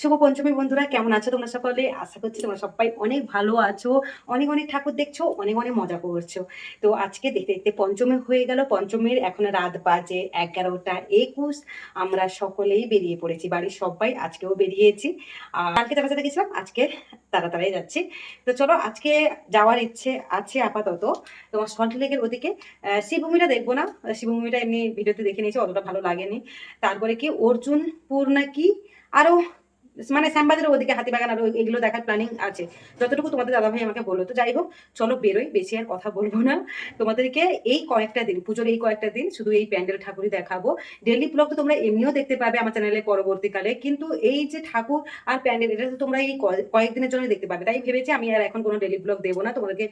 শুভ পঞ্চমী বন্ধুরা, কেমন আছো তোমরা সকলে? আশা করছি তোমরা সবাই অনেক ভালো আছো। অনেক অনেক ঠাকুর দেখছ, অনেক অনেক মজা করছ। তো আজকে দেখতে দেখতে পঞ্চমী হয়ে গেল। পঞ্চমীর এখন রাত বাজে এগারোটা একুশ। আমরা সকলেই বেরিয়ে পড়েছি, বাড়ির সবাই আজকেও বেরিয়েছি। আর কালকে তারা সাথে গেছিলাম, আজকে তাড়াতাড়ি যাচ্ছি। তো চলো, আজকে যাওয়ার ইচ্ছে আছে আপাতত। তোমার সল্ট লেকের ওদিকে। শিবভূমিটা দেখব না। শিবভূমিটা এমনি ভিডিওতে দেখে নিয়েছি, অতটা ভালো লাগেনি। তারপরে কি, অর্জুনপুর নাকি? আরও মানে শ্যামবাজারের ওদিকে হাতিবাগান আরও এগুলো দেখার প্ল্যানিং আছে। যতটুকু তোমাদের দাদাভাই আমাকে বলল। তো যাই হোক, চলো বেরোই, বেশি আর কথা বলব না। তোমাদেরকে এই কয়েকটা দিন, পুজোর এই কয়েকটা দিন শুধু এই প্যান্ডেল ঠাকুরই দেখাবো। ডেলি ব্লগ তো তোমরা এমনিও দেখতে পাবে আমার চ্যানেলে পরবর্তীকালে। কিন্তু এই যে ঠাকুর আর প্যান্ডেল, এটা তো তোমরা এই কয়েকদিনের জন্য দেখতে পাবে। তাই ভেবেছি আমি আর এখন কোনো ডেলি ব্লগ দেবো না। তোমাদেরকে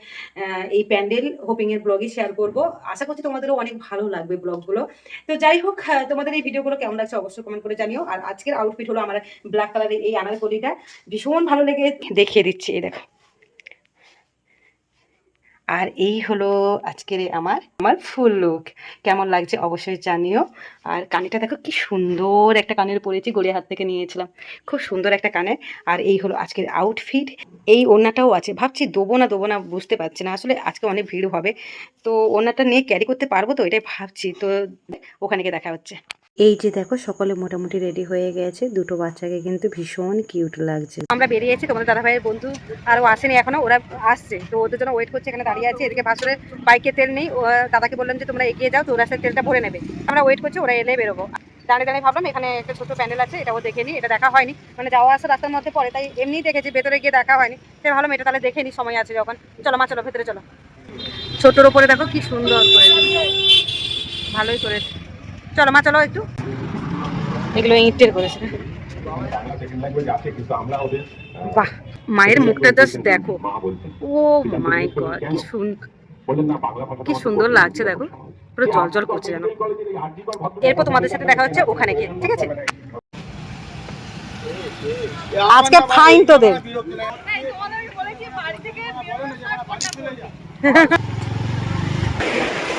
এই প্যান্ডেল হোপিং এর ব্লগই শেয়ার করব। আশা করছি তোমাদেরও অনেক ভালো লাগবে ব্লগগুলো তো যাই হোক তোমাদের এই ভিডিওগুলো কেমন লাগছে অবশ্যই কমেন্ট করে জানিও। আর আজকের আউটফিট হলো আমার ব্ল্যাক কালারের এই আনারকলিটা ভীষণ ভালো লেগে দেখিয়ে দিচ্ছি, এই দেখো। আর এই হলো আজকের আমার আমার ফুল লুক কেমন লাগছে অবশ্যই জানিও। আর কানেরটা দেখো কি সুন্দর একটা কানের পরেছি গড়িয়া হাত থেকে নিয়েছিলাম। খুব সুন্দর একটা কানে। আর এই হলো আজকের আউটফিট এই ওড়নাটাও আছে। ভাবছি দেবো না দেবো না, বুঝতে পারছি না। আসলে আজকে অনেক ভিড় হবে। তো ওড়নাটা নিয়ে ক্যারি করতে পারব তো? এটাই ভাবছি। তো ওখানে গিয়ে দেখা হচ্ছে। এই যে দেখো, সকলে মোটামুটি রেডি হয়ে গেছে। দুটো বাচ্চাকে কিন্তু ভীষণ কিউট লাগছে। আমরা বেরিয়েছি, তোমাদের দাদা ভাইয়ের বন্ধু আরও আসেনি এখনও, ওরা আসছে। তো ওদের জন্য ওয়েট করছে, এখানে দাঁড়িয়ে আছে। এদিকে ভাসুরে বাইকে তেল নেই, ও দাদাকে বললাম যে তোমরা এগিয়ে যাও, তো ওরা তেলটা ভরে নেবে। আমরা ওয়েট করছি, ওরা এলে বেরোবো। দাঁড়িয়ে দাঁড়িয়ে ভাবলাম, এখানে একটা ছোট প্যান্ডেল আছে, এটাও দেখে নিই, এটা দেখা হয়নি। মানে যাওয়া আসা রাস্তার মধ্যে পড়ে, তাই এমনিই দেখেছি, ভেতরে গিয়ে দেখা হয়নি। তাই ভাবলাম এটা তাহলে দেখে নিই, সময় আছে যখন। চলো মা, চলো, ভেতরে চলো। ছোটোর ওপরে দেখো কি সুন্দর করেছে ভালোই করেছে। চলো মা চলো একটু। এগুলো ইটের করেছে। বাহ মায়ের মুখটা জাস্ট দেখো। ও মাই গড কি সুন্দর কি সুন্দর লাগছে দেখো। পুরো জল জল করছে যেন। এরপর তোমাদের সাথে দেখা হচ্ছে ওখানে গিয়ে ঠিক আছে? আজকে ফাইন তোদের।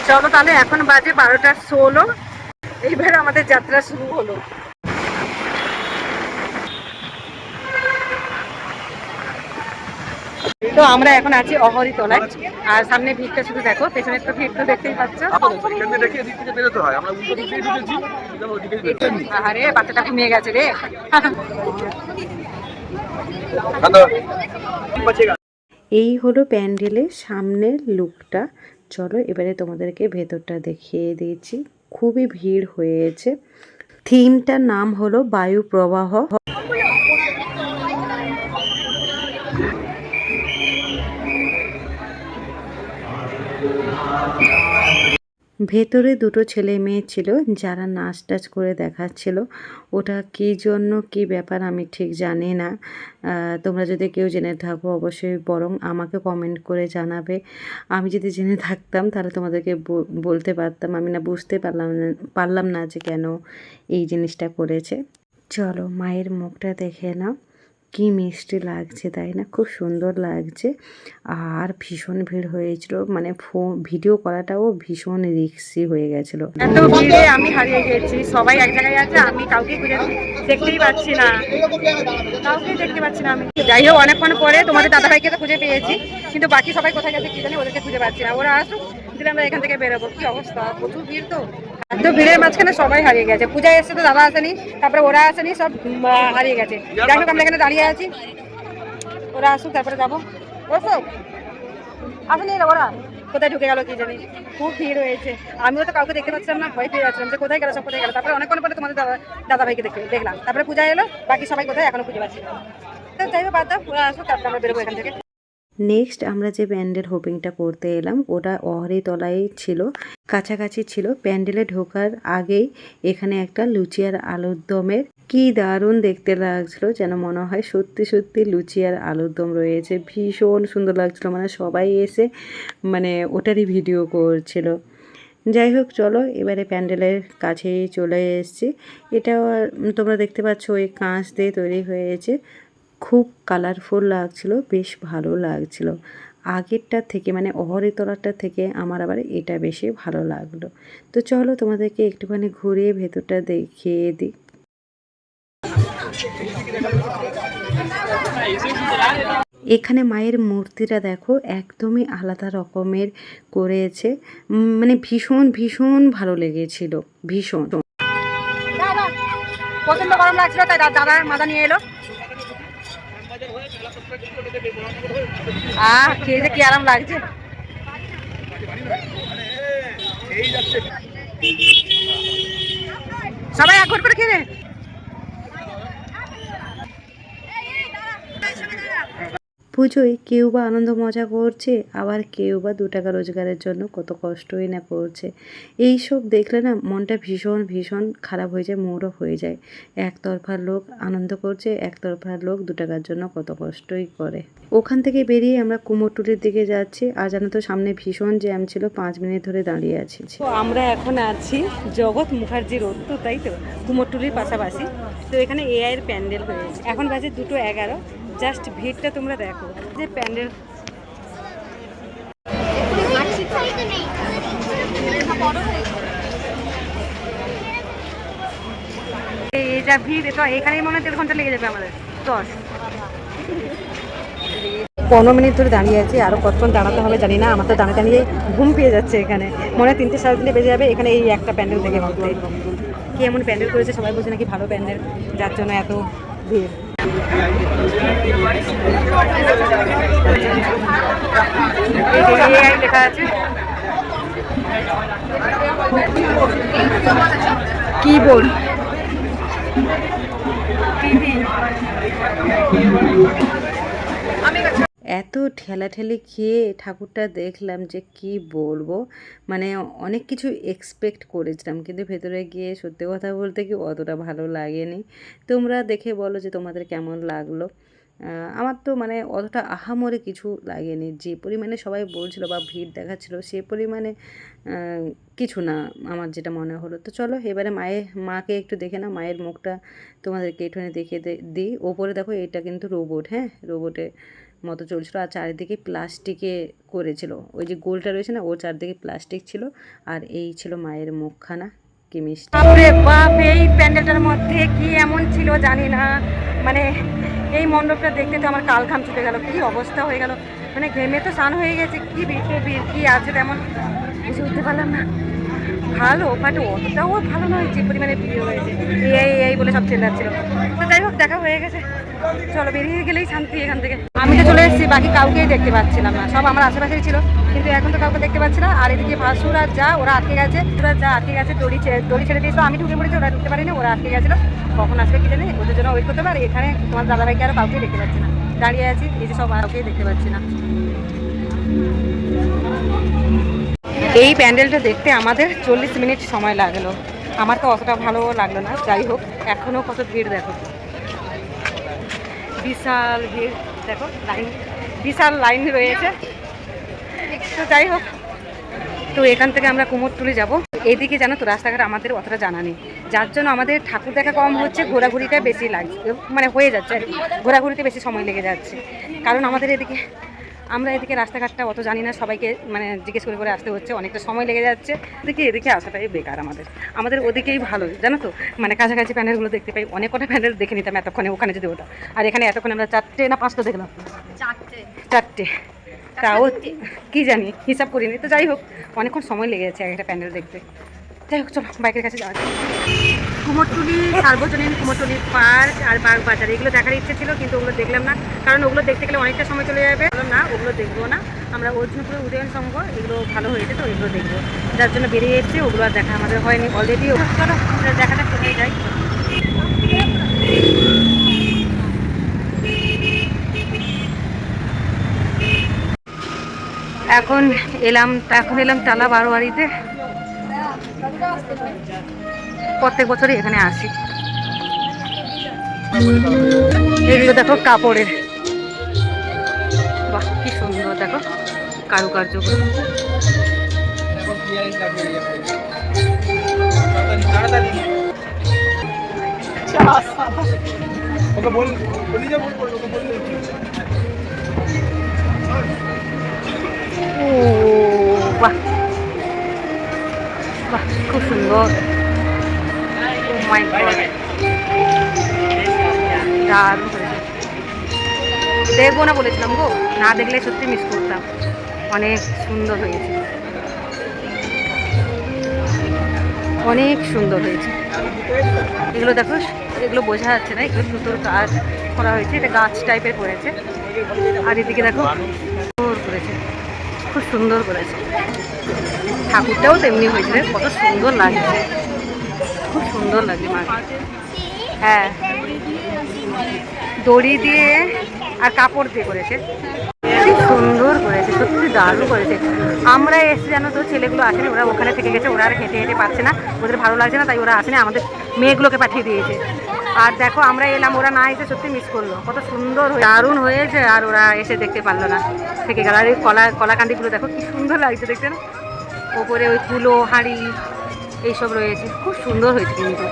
চলো তাহলে এখন বাজে বারোটা ষোলো। এইবার আমাদের যাত্রা শুরু হলো। তো আমরা এখন আছি অহরিতলায়। আর সামনে ভিড়টা শুধু দেখো পেছনের তো ভিড় তো দেখতেই পাচ্ছ। আরে বাচ্চাটা ঘুমিয়ে গেছে রে। এই হলো প্যান্ডেলের সামনের লুকটা। চলো এবারে তোমাদেরকে ভেতরটা দেখিয়ে দিয়েছি। খুবই ভিড় হয়েছে। থিমটার নাম হলো বায়ু প্রবাহ। ভেতরে দুটো ছেলে মেয়ে ছিল যারা নাচ টাচ করে দেখাচ্ছিল। ওটা কী জন্য, কী ব্যাপার আমি ঠিক জানি না। তোমরা যদি কেউ জেনে থাকো অবশ্যই বরং আমাকে কমেন্ট করে জানাবে। আমি যদি জেনে থাকতাম তাহলে তোমাদেরকে বলতে পারতাম। আমি না বুঝতে পারলাম পারলাম না যে কেন এই জিনিসটা করেছে। চলো, মায়ের মুখটা দেখে নাও। কি মিষ্টি লাগছে, তাই না? খুব সুন্দর লাগছে। আর ভীষণ ভিড় হয়েছিল। মানে ফোন ভিডিও করাটাও ভীষণ রিক্সি হয়ে গেছিল। এত ভিড়ে আমি হারিয়ে গেছি। সবাই এক জায়গায় আছে, আমি কাউকে খুঁজে দেখতেই পাচ্ছি না। কাউকে দেখতে পাচ্ছি না আমি। যাই হোক, অনেকক্ষণ পরে তোমাদের দাদা ভাইকে তো খুঁজে পেয়েছি, কিন্তু বাকি সবাই কোথায় গেছে কি জানি ওদেরকে খুঁজে পাচ্ছি না। ওরা আসুক, দিলে আমরা এখান থেকে বেরোবো। কি অবস্থা? প্রচুর ভিড় তো? এত ভিড়ের মাঝখানে সবাই হারিয়ে গেছে। পূজা এসছে তো দাদা আসেনি, তারপরে ওরা আসেনি, সব হারিয়ে গেছে। যাই আমরা এখানে দাঁড়িয়ে আছি। ওরা আসুক, তারপরে যাব। বুঝছ আসেনি ওরা। কোথায় ঢুকে গেল কি জানি। খুব ভিড় হয়েছে। আমিও তো কাউকে দেখতে পাচ্ছিলাম না, ভয় পেয়ে যাচ্ছিলাম যে কোথায় গেল, সব কোথায় গেল। তারপরে অনেকক্ষণ পরে তোমাদের দাদা দাদা ভাইকে দেখে, দেখলাম। তারপরে পূজা এলো, বাকি সবাই কোথায় এখনও খুঁজে পাচ্ছি। তো যাই হোক, বাদ দাও, ওরা আসুক, তারপরে আমরা বেরোবো এখান থেকে। নেক্সট আমরা যে প্যান্ডেল হোপিংটা করতে এলাম, ওটা অহরিতলায় ছিল, কাছাকাছি ছিল। প্যান্ডেলে ঢোকার আগেই এখানে একটা লুচি আর আলুর দমের কি দারুণ দেখতে লাগছিল, যেন মনে হয় সত্যি সত্যি লুচি আর আলুর দম রয়েছে। ভীষণ সুন্দর লাগছিল মানে সবাই এসে মানে ওটারই ভিডিও করছিল। যাই হোক, চলো এবারে প্যান্ডেলের কাছে চলে এসেছি। এটাও, তোমরা দেখতে পাচ্ছ, ওই কাঁচ দিয়ে তৈরি হয়েছে। খুব কালারফুল লাগছিল, বেশ ভালো লাগছিল। আগেরটা থেকে মানে অহরিতলাটা থেকে আমার আবার এটা বেশি ভালো লাগল। তো চলো তোমাদেরকে একটুখানি ঘুরিয়ে ভেতরটা দেখিয়ে দিই। এখানে মায়ের মূর্তিটা দেখো, একদমই আলাদা রকমের করেছে। মানে ভীষণ ভীষণ ভালো লেগেছিল, ভীষণ। প্রচণ্ড গরম লাগছিল, তাই দা- দাদা মাথা নিয়ে এলো। আহ খেয়ে কি আরাম লাগছে সবাই এক করে খেয়ে। পুজোয় কেউ বা আনন্দ মজা করছে, আবার কেউ বা দু টাকা রোজগারের জন্য কত কষ্টই না করছে। এই সব দেখলে না মনটা ভীষণ ভীষণ খারাপ হয়ে যায় মোড়ও হয়ে যায়। একতরফার লোক আনন্দ করছে, একতরফার লোক দু টাকার জন্য কত কষ্টই করে। ওখান থেকে বেরিয়ে আমরা কুমোরটুলির দিকে যাচ্ছি। আর জানো তো সামনে ভীষণ জ্যাম ছিল, পাঁচ মিনিট ধরে দাঁড়িয়ে আছি। আমরা এখন আছি জগৎ মুখার্জির তো, তাই তো? কুমোরটুলির পাশাপাশি। তো এখানে এআই এর প্যান্ডেল হয়েছে। এখন বাজে দুটো এগারো। জাস্ট ভিড়টা তোমরা দেখো, যে প্যান্ডেল এই যা ভিড় তো এখানেই মনে হয় দেড় ঘণ্টা লেগে যাবে আমাদের, দশ। পনেরো মিনিট ধরে দাঁড়িয়ে আছি আরও কতক্ষণ দাঁড়াতে হবে জানি না, আমার তো দাঁড়িয়ে দাঁড়িয়ে ঘুম পেয়ে যাচ্ছে এখানে। মনে হয় তিনটে সাড়ে বেজে যাবে, এখানে এই একটা প্যান্ডেল দেখে ভাবতে। কি এমন প্যান্ডেল করেছে সবাই বলছে নাকি ভালো প্যান্ডেল, যার জন্য এত ভিড়। লেখা আছে কিবোর্ড টিভি এত ঠেলাঠেলি খেয়ে ঠাকুরটা দেখলাম যে কি বলব? মানে অনেক কিছু এক্সপেক্ট করেছিলাম, কিন্তু ভেতরে গিয়ে সত্যি কথা বলতে কি অতটা ভালো লাগেনি। তোমরা দেখে বলো যে তোমাদের কেমন লাগল। আমার তো মানে অতটা আহামরে কিছু লাগেনি। যে পরিমাণে সবাই বলছিল বা ভিড় দেখাচ্ছিল, সে পরিমাণে কিছু না আমার যেটা মনে হলো। তো চলো এবারে মায়ের, মাকে একটু দেখে না মায়ের মুখটা তোমাদেরকে একটুখানি দেখিয়ে দিই। ওপরে দেখো এটা কিন্তু রোবট হ্যাঁ? রোবটে মতো চলছিল আর চারিদিকে প্লাস্টিকে করেছিল। ওই যে গোলটা রয়েছে না ও চারদিকে প্লাস্টিক ছিল আর এই ছিল মায়ের মুখখানা কি বাপ, এই প্যান্ডেলটার মধ্যে কি এমন ছিল জানি না। মানে এই মণ্ডপটা দেখতে তো আমার কাল ঘাম ছুটে গেল, কি অবস্থা হয়ে গেল। মানে ঘেমে তো স্নান হয়ে গেছে, কি বিটে বীর কি আছে তেমন বুঝে উঠতে পারলাম না। ভালো বাট অতটাও ভালো নয় যে পরিমাণে ভিড় হয়েছে। এই এই বলে সব চেল্লাচ্ছিল। তো যাই হোক, দেখা হয়ে গেছে। চলো বেরিয়ে গেলেই শান্তি এখান থেকে। আমি তো চলে এসেছি, বাকি কাউকেই দেখতে পাচ্ছিলাম না। সব আমার আশেপাশেই ছিল, কিন্তু এখন তো কাউকে দেখতে পাচ্ছি না। আর এদিকে ভাসুর আর যা, ওরা আটকে গেছে। ওরা যা আটকে গেছে, দড়ি দড়ি ছেড়ে দিয়েছিল। আমি ঢুকে পড়েছি, ওরা ঢুকতে পারিনি, ওরা আটকে গেছিল। কখন আসবে কি জানি, ওদের জন্য ওয়েট করতে পারি এখানে তোমার দাদাভাইকে আর কাউকেই দেখতে পাচ্ছি না। দাঁড়িয়ে আছি, এই যে সব কাউকেই দেখতে পাচ্ছি না। এই প্যান্ডেলটা দেখতে আমাদের চল্লিশ মিনিট সময় লাগল। আমার তো অতটা ভালো লাগল না। যাই হোক, এখনও কত ভিড় দেখো। বিশাল ভিড়, দেখো, লাইন, বিশাল লাইন রয়েছে। তো যাই হোক, তো এখান থেকে আমরা কুমোরটুলি যাব। এদিকে জানো তো, রাস্তাঘাট আমাদের অতটা জানা নেই। যার জন্য আমাদের ঠাকুর দেখা কম হচ্ছে ঘোরাঘুরিটা বেশি লাগছে মানে হয়ে যাচ্ছে আর। ঘোরাঘুরিতে বেশি সময় লেগে যাচ্ছে। কারণ আমাদের এদিকে আমরা এদিকে রাস্তাঘাটটা অত জানি না সবাইকে মানে জিজ্ঞেস করে করে আসতে হচ্ছে অনেকটা সময় লেগে যাচ্ছে। এদিকে এদিকে আসাটাই বেকার আমাদের। আমাদের ওদিকেই ভালো জানো তো? মানে কাছাকাছি প্যানেলগুলো দেখতে পাই অনেক কটা প্যানেল দেখে নিতাম এতক্ষণে ওখানে যদি ওটা। আর এখানে এতক্ষণে আমরা চারটে না পাঁচটা দেখলাম? চারটে। তাও কি জানি হিসাব করিনি। তো যাই হোক অনেকক্ষণ সময় লেগে যাচ্ছে এক একটা প্যান্ডেল দেখতে। যাই হোক চলো বাইকের কাছে যাওয়া। কুমোরটুলি সার্বজনীন কুমোরটুলি পার্ক আর বাগ বাজার, এগুলো দেখার ইচ্ছে ছিল, কিন্তু ওগুলো দেখলাম না। কারণ ওগুলো দেখতে গেলে অনেকটা সময় চলে যাবে। না, ওগুলো দেখব না। আমরা অর্জুনপুরে উদয়ন সংঘ, এগুলো ভালো হয়েছে তো, এগুলো দেখব। যার জন্য বেরিয়ে এসেছি, ওগুলো আর দেখা আমাদের হয়নি অলরেডি চলো দেখা যাক কোথায় যাই। এখন এলাম এখন এলাম টালা বারোয়ারিতে। প্রত্যেক বছরই এখানে আসি। এগুলো দেখো কাপড়ের। বাহ কি সুন্দর দেখো কারুকার্য। দেখব না বলেছিলাম গো। না দেখলে সত্যি মিস করতাম। অনেক সুন্দর হয়েছে। অনেক সুন্দর হয়েছে। এগুলো দেখো, এগুলো বোঝা যাচ্ছে না, এগুলো সুতোর কাজ করা হয়েছে। এটা গাছ টাইপের করেছে। আর এদিকে দেখো, সুন্দর করেছে। খুব সুন্দর করেছে। ঠাকুরটাও তেমনি হয়েছে কত সুন্দর লাগছে। খুব সুন্দর লাগে মা হ্যাঁ। দড়ি দিয়ে আর কাপড় দিয়ে করেছে। সুন্দর করেছে, সত্যি দারুণ করেছে। আমরা এসে জানো তো, ছেলেগুলো আসেনি, ওরা ওখানে থেকে গেছে, ওরা আর হেঁটে হেঁটে পাচ্ছে না, ওদের ভালো লাগছে না, তাই ওরা আসেনি, আমাদের মেয়েগুলোকে পাঠিয়ে দিয়েছে। আর দেখো, আমরা এলাম, ওরা না এসে সত্যি মিস করল, কত সুন্দর দারুণ হয়েছে, আর ওরা এসে দেখতে পারল না। থেকে গেল, আর এই কলা কলাকান্দিগুলো দেখো, কি সুন্দর লাগছে, দেখতে না? ওপরে ওই কুলো হাঁড়ি, এইসব রয়েছে, খুব সুন্দর হয়েছে কিন্তু।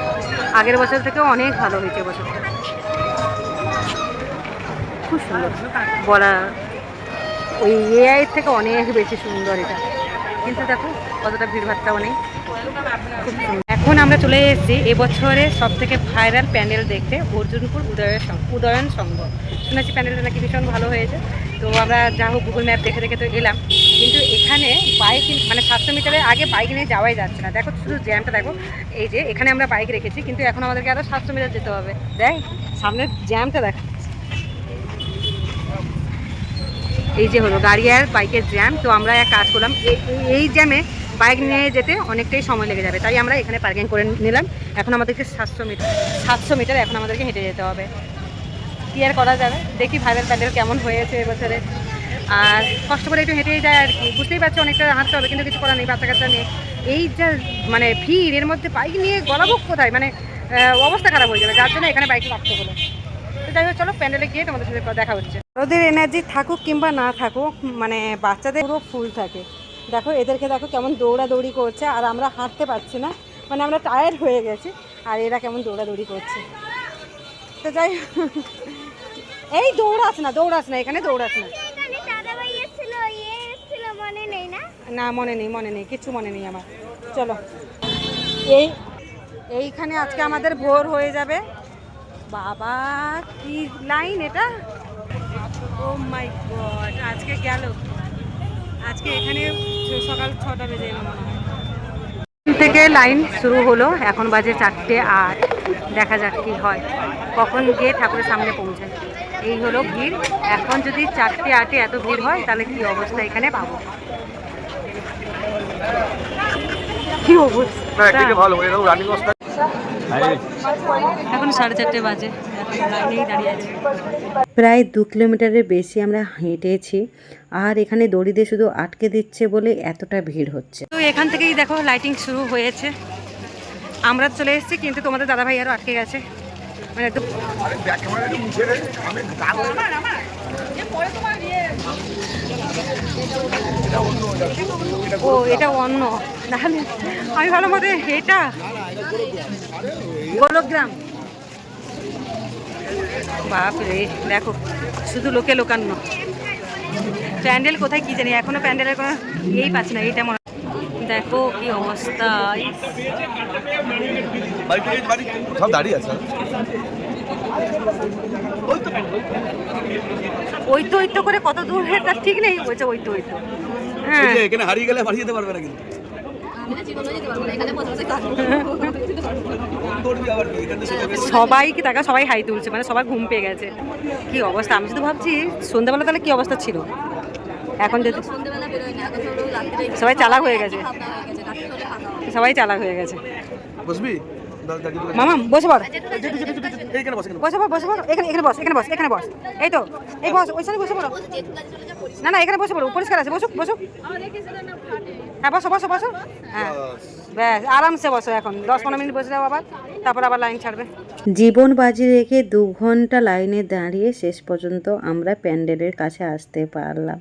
আগের বছর থেকেও অনেক ভালো হয়েছে এবছর খুব সুন্দর। বলা ওই এআই থেকে অনেক বেশি সুন্দর এটা। কিন্তু দেখো, কতটা ভিড়ভাড়টাও নেই। এখন আমরা চলে এসেছি এবছরের সব থেকে ভাইরাল প্যান্ডেল দেখতে অর্জুনপুর উদয়ের উদয়ন সংঘ। শুনেছি প্যান্ডেলটা নাকি ভীষণ ভালো হয়েছে। তো আমরা যা হোক গুগল ম্যাপ দেখে দেখে তো এলাম। কিন্তু এখানে বাইক মানে সাতশো মিটারের আগে বাইক নিয়ে যাওয়াই যাচ্ছে না। দেখো শুধু জ্যামটা দেখো। এই যে, এখানে আমরা বাইক রেখেছি, কিন্তু এখন আমাদেরকে আরও সাতশো মিটার যেতে হবে। দেখ, সামনের জ্যামটা দেখ। এই যে হলো গাড়ি আর বাইকের জ্যাম, তো আমরা এক কাজ করলাম এই- জ্যামে বাইক নিয়ে যেতে অনেকটাই সময় লেগে যাবে, তাই আমরা এখানে পার্কিং করে নিলাম। এখন আমাদেরকে সাতশো মিটার সাতশো মিটার এখন আমাদেরকে হেঁটে যেতে হবে। কি আর করা যাবে? দেখি ভাইরাল প্যান্ডেল কেমন হয়েছে এবছরে। আর কষ্ট করে একটু হেঁটেই যায় আর কি। বুঝতেই পারছি, অনেকটা হাঁটতে হবে, কিন্তু কিছু করার নেই বাচ্চা কাচ্চা নিয়ে এই যা মানে ভিড়, এর মধ্যে বাইক নিয়ে গলাবো কোথায়? মানে অবস্থা খারাপ হয়ে যাবে, যার জন্য এখানে বাইক রাখতে হলো। তো যাই হোক, চলো প্যান্ডেলে গিয়ে তোমাদের সাথে দেখা হচ্ছে। ওদের এনার্জি থাকুক কিংবা না থাকুক মানে বাচ্চাদের পুরো ফুল থাকে। দেখো এদেরকে দেখো কেমন দৌড়াদৌড়ি করছে আর আমরা হাঁটতে পারছি না মানে আমরা টায়ার্ড হয়ে গেছি আর এরা কেমন দৌড়াদৌড়ি করছে। তো যাই এই দৌড়াস না দৌড়াস না এখানে দৌড়াস ইয়ে মনে না? না মনে নেই মনে নেই কিছু মনে নেই আমার। চলো এই এইখানে আজকে আমাদের ভোর হয়ে যাবে। বাবা কি লাইন এটা? ও মাই গড আজকে গেল। আজকে এখানে সকাল ছটা বেজে মনে হয়। থেকে লাইন শুরু হলো এখন বাজে চারটে আট। দেখা যাক কি হয়। কখন গিয়ে ঠাকুরের সামনে পৌঁছায়। এই হলো ভিড়। এখন যদি চারটে আটে এত ভিড় হয় তাহলে কি অবস্থা এখানে পাবো? কি অবস্থা? ভালো রানিং অবস্থা এখন সাড়ে চারটে বাজে। লাইনেই দাঁড়িয়ে আছি প্রায় দু কিলোমিটারের বেশি আমরা হেঁটেছি আর এখানে দড়ি দিয়ে শুধু আটকে দিচ্ছে বলে এতটা ভিড় হচ্ছে। তো এখান থেকেই দেখো লাইটিং শুরু হয়েছে। আমরা চলে এসেছি কিন্তু তোমাদের দাদা ভাই আরও আটকে গেছে। মানে রে ও, এটা অন্য আমি ভালো মতো এটা গোলকগ্রাম। বাপরে, দেখো, শুধু লোকে লোকান্ন। প্যান্ডেল কোথায় কি জানি, এখনও প্যান্ডেলের কোনো ইয়েই পাচ্ছি না, এইটা মনে দেখো কি অবস্থা। দাঁড়িয়ে আছে? ওই তো ওই তো করে কত দূর হয় তার ঠিক নেই বলছে ওই তো ওই তো হ্যাঁ এখানে হারিয়ে গেলে বাড়ি যেতে পারবে না কিন্তু। সবাইকে টাকা সবাই হাই তুলছে মানে সবাই ঘুম পেয়ে গেছে। কি অবস্থা? আমি শুধু ভাবছি সন্ধ্যাবেলা তাহলে কি অবস্থা ছিল? এখন যদি সবাই চালাক হয়ে গেছে। সবাই চালাক হয়ে গেছে। বসবি? মামা বসে পড়। এইখানে বস এখানে বস। বসে পড় বসে পড় এখানে এখানে বস এখানে বস এখানে বস। এই তো এই বস পড়ো। না না এখানে বসে পড়ো পরিষ্কার আছে বসুক বসুক হ্যাঁ বসো বসো বসো। হ্যাঁ ব্যাস আরামসে বসো এখন। দশ পনেরো মিনিট বসে যাও আবার তারপর আবার লাইন ছাড়বে। জীবন বাজি রেখে দু ঘণ্টা লাইনে দাঁড়িয়ে শেষ পর্যন্ত আমরা প্যান্ডেলের কাছে আসতে পারলাম।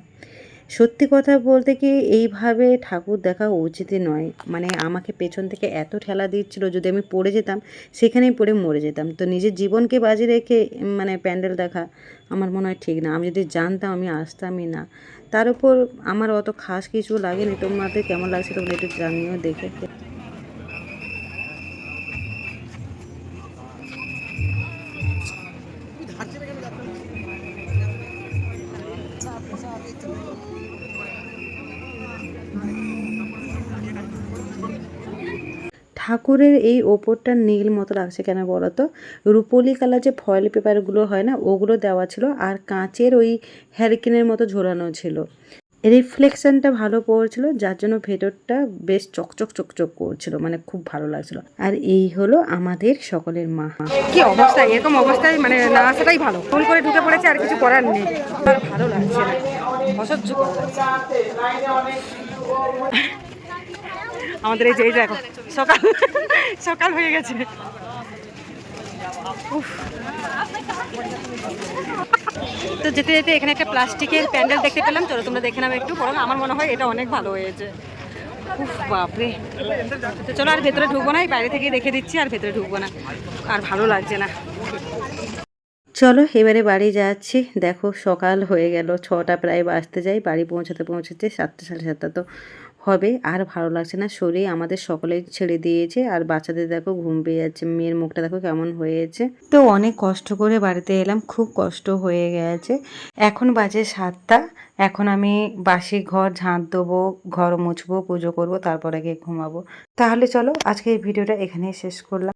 সত্যি কথা বলতে কি এইভাবে ঠাকুর দেখা উচিতই নয়। মানে আমাকে পেছন থেকে এত ঠেলা দিচ্ছিল যদি আমি পড়ে যেতাম, সেখানেই পড়ে মরে যেতাম। তো নিজের জীবনকে বাজি রেখে মানে প্যান্ডেল দেখা আমার মনে হয় ঠিক না। আমি যদি জানতাম আমি আসতামই না। তার উপর আমার অত খাস কিছু লাগেনি। তোমাদের কেমন লাগছে তোমরা একটু জানিও দেখে। ঠাকুরের এই ওপরটা নীল মতো লাগছে কেন বলো তো রুপোলি কালার যে ফয়েল পেপারগুলো হয় না, ওগুলো দেওয়া ছিল আর কাঁচের ওই হ্যারিকেনের মতো ঝোলানো ছিল। রিফ্লেকশনটা ভালো পড়ছিল, যার জন্য ভেতরটা বেশ চকচক চকচক করছিল মানে খুব ভালো লাগছিল। আর এই হলো আমাদের সকলের মা। কি অবস্থা? এরকম অবস্থায় মানে না আসাটাই ভালো। ভুল করে ঢুকে পড়েছে, আর কিছু করার নেই। ভালো লাগছে অসহ্য। আমাদের এই যে, এই দেখো সকাল সকাল হয়ে গেছে। তো যেতে যেতে এখানে একটা প্লাস্টিকের প্যান্ডেল দেখতে পেলাম। চলো তোমরা দেখে নাও একটু বরং আমার মনে হয় এটা অনেক ভালো হয়েছে। বাপরে। তো চলো আর ভেতরে ঢুকবো না, এই বাইরে থেকে রেখে দিচ্ছি, আর ভেতরে ঢুকবো না। আর ভালো লাগছে না। চলো, এবারে বাড়ি যাচ্ছি। দেখো, সকাল হয়ে গেল, ছটা প্রায় বাজতে যাই বাড়ি পৌঁছাতে পৌঁছাতে সাতটা, সাড়ে সাতটা। তো হবে। আর ভালো লাগছে না, শরীর আমাদের সকলে ছেড়ে দিয়েছে। আর বাচ্চাদের দেখো ঘুম পেয়ে যাচ্ছে, মেয়ের মুখটা দেখো কেমন হয়েছে। তো অনেক কষ্ট করে বাড়িতে এলাম, খুব কষ্ট হয়ে গেছে। এখন বাজে সাতটা, এখন আমি বাসি ঘর, ঝাঁট দেবো, ঘর মুছবো, পুজো করব, তারপরে গিয়ে ঘুমাবো। তাহলে চলো আজকে এই ভিডিওটা এখানেই শেষ করলাম।